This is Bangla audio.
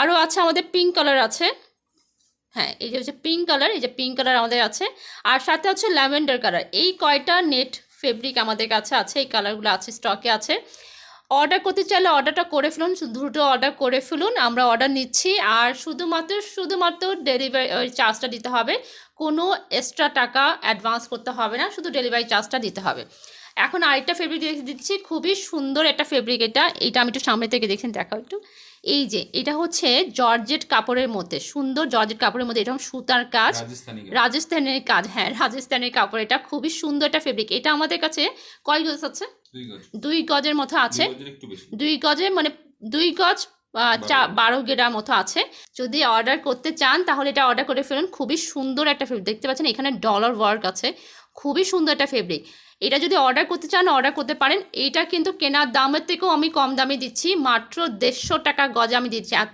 আরও আছে আমাদের পিঙ্ক কালার আছে। হ্যাঁ এই যে হচ্ছে পিঙ্ক কালার এই যে পিঙ্ক কালার আমাদের আছে। আর সাথে হচ্ছে ল্যাভেন্ডার কালার এই কয়টা নেট ফেব্রিক আমাদের কাছে আছে, এই কালারগুলো আছে স্টকে আছে। অর্ডার করতে চাইলে অর্ডারটা করে ফেলুন দ্রুত অর্ডার করে ফেলুন, আমরা অর্ডার নিচ্ছি। আর শুধুমাত্র শুধুমাত্র ডেলিভারি ওই চার্জটা দিতে হবে। কোনো এক্সট্রা টাকা অ্যাডভান্স করতে হবে না, শুধু ডেলিভারি চার্জটা দিতে হবে। এখন আরেকটা ফেব্রিক দিচ্ছি, খুবই সুন্দর একটা ফেব্রিক এটা। এটা আমি একটু সামনে থেকে দেখেন দেখাও একটু। এই যে এটা হচ্ছে জর্জেট কাপড়ের মধ্যে সুন্দর জর্জেট কাপড়ের মধ্যে এরকম সুতার কাজ। রাজস্থানের কাজ হ্যাঁ রাজস্থানের কাপড় এটা খুবই সুন্দর একটা ফেব্রিক এটা আমাদের কাছে কয় গজ আছে? দুই গজের মতো আছে। দুই গজের মানে দুই গজ বারো গেরা মতো আছে। যদি অর্ডার করতে চান তাহলে এটা অর্ডার করে ফেলুন। খুবই সুন্দর একটা ফেব্রিক দেখতে পাচ্ছেন এখানে ডলার ওয়ার্ক আছে। খুবই সুন্দর একটা ফেব্রিক এটা যদি অর্ডার করতে চান অর্ডার করতে পারেন। এইটা কিন্তু কেনার দামের থেকেও আমি কম দামে দিচ্ছি। মাত্র দেড়শো টাকা গজ আমি দিচ্ছি। এত